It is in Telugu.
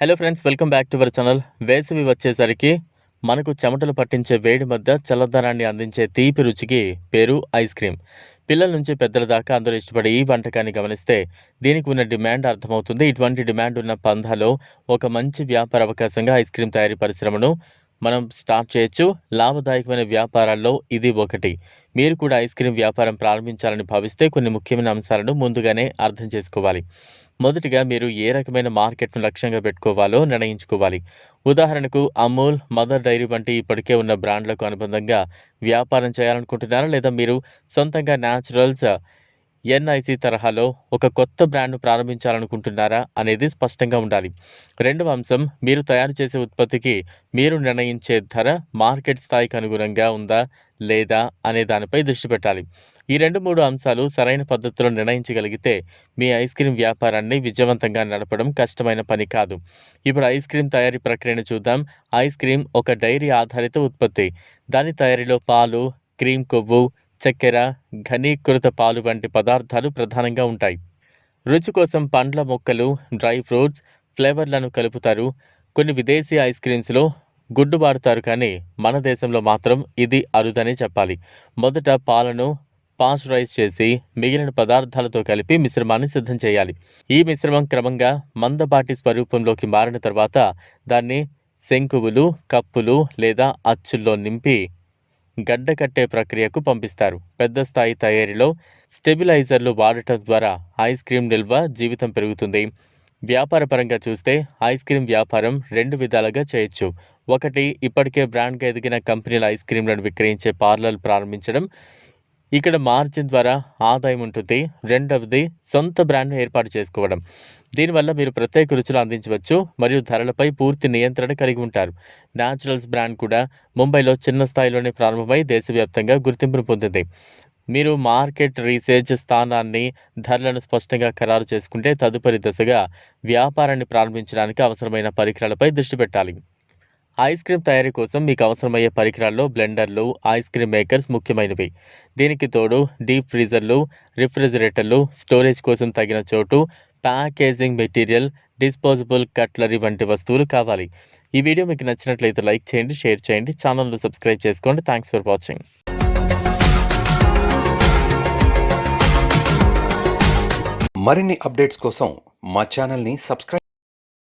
Hello friends welcome back to our channel వేసవి వచ్చేసరికి మనకు చెమటలు పట్టించే వేడి మధ్య చల్లదనాన్ని అందించే తీపి రుచికి పేరు ఐస్ క్రీమ్ పిల్లల నుంచి పెద్దల దాకా అందరూ ఇష్టపడే ఈ వంటకాన్ని గమనిస్తే దీనికి ఉన్న డిమాండ్ అర్థమవుతుంది. ఇటువంటి డిమాండ్ ఉన్న పంధాలో ఒక మంచి వ్యాపార అవకాశంగా ఐస్ క్రీమ్ తయారీ పరిశ్రమను మనం స్టార్ట్ చేయొచ్చు. లాభదాయకమైన వ్యాపారాల్లో ఇది ఒకటి. మీరు కూడా ఐస్ క్రీమ్ వ్యాపారం ప్రారంభించాలని భావిస్తే కొన్ని ముఖ్యమైన అంశాలను ముందుగానే అర్థం చేసుకోవాలి. మొదటిగా మీరు ఏ రకమైన మార్కెట్ను లక్ష్యంగా పెట్టుకోవాలో నిర్ణయించుకోవాలి. ఉదాహరణకు అమూల్ మదర్ డైరీ వంటి ఇప్పటికే ఉన్న బ్రాండ్లకు అనుబంధంగా వ్యాపారం చేయాలనుకుంటున్నారా? లేదా మీరు సొంతంగా న్యాచురల్స్ ఎన్ఐసి తరహాలో ఒక కొత్త బ్రాండ్ను ప్రారంభించాలనుకుంటున్నారా అనేది స్పష్టంగా ఉండాలి. రెండవ అంశం మీరు తయారు చేసే ఉత్పత్తికి మీరు నిర్ణయించే ధర మార్కెట్ స్థాయికి అనుగుణంగా ఉందా లేదా అనే దానిపై దృష్టి పెట్టాలి. ఈ రెండు మూడు అంశాలు సరైన పద్ధతిలో నిర్ణయించగలిగితే మీ ఐస్ క్రీమ్ వ్యాపారాన్ని విజయవంతంగా నడపడం కష్టమైన పని కాదు. ఇప్పుడు ఐస్ క్రీమ్ తయారీ ప్రక్రియను చూద్దాం. ఐస్ క్రీమ్ ఒక డైరీ ఆధారిత ఉత్పత్తి. దాని తయారీలో పాలు క్రీమ్ కొవ్వు చక్కెర ఘనీకృత పాలు వంటి పదార్థాలు ప్రధానంగా ఉంటాయి. రుచి కోసం పండ్ల మొక్కలు డ్రై ఫ్రూట్స్ ఫ్లేవర్లను కలుపుతారు. కొన్ని విదేశీ ఐస్ క్రీమ్స్లో గుడ్డు వాడతారు కానీ మన దేశంలో మాత్రం ఇది అరుదని చెప్పాలి. మొదట పాలను పాస్చరైజ్ చేసి మిగిలిన పదార్థాలతో కలిపి మిశ్రమాన్ని సిద్ధం చేయాలి. ఈ మిశ్రమం క్రమంగా మందపాటి స్వరూపంలోకి మారిన తర్వాత దాన్ని శంకువులు కప్పులు లేదా అచ్చుల్లో నింపి గడ్డ కట్టే ప్రక్రియకు పంపిస్తారు. పెద్ద స్థాయి తయారీలో స్టెబిలైజర్లు వాడటం ద్వారా ఐస్ క్రీమ్ నిల్వ జీవితం పెరుగుతుంది. వ్యాపారపరంగా చూస్తే ఐస్ క్రీమ్ వ్యాపారం రెండు విధాలుగా చేయొచ్చు. ఒకటి ఇప్పటికే బ్రాండ్గా ఎదిగిన కంపెనీల ఐస్ క్రీమ్లను విక్రయించే పార్లర్లు ప్రారంభించడం. ఇక్కడ మార్జిన్ ద్వారా ఆదాయం ఉంటుంది. రెండవది సొంత బ్రాండ్ను ఏర్పాటు చేసుకోవడం. దీనివల్ల మీరు ప్రత్యేక రుచులు అందించవచ్చు మరియు ధరలపై పూర్తి నియంత్రణ కలిగి ఉంటారు. న్యాచురల్స్ బ్రాండ్ కూడా ముంబైలో చిన్న స్థాయిలోనే ప్రారంభమై దేశవ్యాప్తంగా గుర్తింపును పొందింది. మీరు మార్కెట్ రీసెర్చ్ స్థానాన్ని ధరలను స్పష్టంగా ఖరారు చేసుకుంటే తదుపరి దశగా వ్యాపారాన్ని ప్రారంభించడానికి అవసరమైన పరికరాలపై దృష్టి పెట్టాలి. ఐస్ క్రీమ్ తయారీ కోసం మీకు అవసరమయ్యే పరికరాల్లో బ్లెండర్లు ఐస్ క్రీమ్ మేకర్స్ ముఖ్యమైనవి. దీనికి తోడు డీప్ ఫ్రీజర్లు రిఫ్రిజిరేటర్లు స్టోరేజ్ కోసం తగిన చోటు ప్యాకేజింగ్ మెటీరియల్ డిస్పోజబుల్ కట్లరీ వంటి వస్తువులు కావాలి. ఈ వీడియో మీకు నచ్చినట్లయితే లైక్ చేయండి షేర్ చేయండి ఛానల్ను సబ్స్క్రైబ్ చేసుకోండి. Thanks for watching. మరిన్ని అప్డేట్స్ కోసం మా ఛానల్ని సబ్స్క్రైబ్